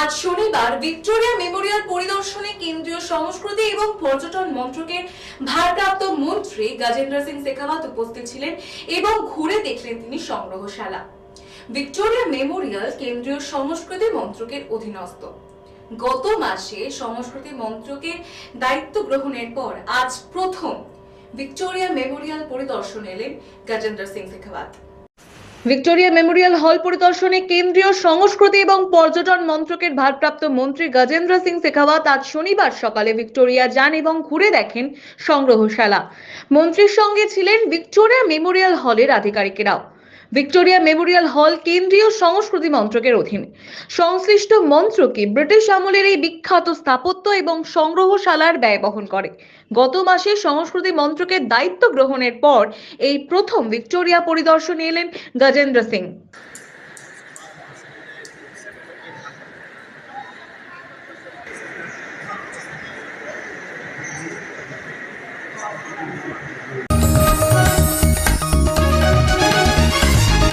আজ শনিবার Victoria Memorial পরিদর্শনে কেন্দ্রীয় সংস্কৃতি এবং পর্যটন মন্ত্রকের ভারপ্রাপ্ত মন্ত্রী গজেন্দ্র সিং শেখাওয়াত উপস্থিত ছিলেন এবং ঘুরে দেখলেন তিনি সংগ্রহশালা। ভিক্টোরিয়া মেমোরিয়াল কেন্দ্রীয় সংস্কৃতি মন্ত্রকের অধীনস্থ। গত মাসে সংস্কৃতি মন্ত্রকের দায়িত্ব গ্রহণের পর আজ প্রথম ভিক্টোরিয়া মেমোরিয়াল পরিদর্শন এলেন Gajendra Singh Shekhawat. Victoria Memorial hall পরিদর্শনে কেন্দ্রীয় সংস্কৃতি এবং পর্যটন মন্ত্রকের ভারপ্রাপ্ত মন্ত্রী গজেন্দ্র সিং শেখাওয়াত আজ শনিবার সকালে ভিক্টোরিয়া যান এবং ঘুরে দেখেন সংগ্রহশালা। মন্ত্রীর সঙ্গে ছিলেন ভিক্টোরিয়া মেমোরিয়াল হলের আধিকারিকেরাও। ভিক্টোরিয়া মেমোরিয়াল হল কেন্দ্রীয় সংস্কৃতি মন্ত্রকের অধীন। সংশ্লিষ্ট মন্ত্রকে ব্রিটিশ আমলের এই বিখ্যাত স্থাপত্য এবং সংগ্রহশালার ব্যয় বহন করে। গত মাসে সংস্কৃতি মন্ত্রকের দায়িত্ব গ্রহণের পর এই প্রথম ভিক্টোরিয়া পরিদর্শনে এলেন গজেন্দ্র সিং।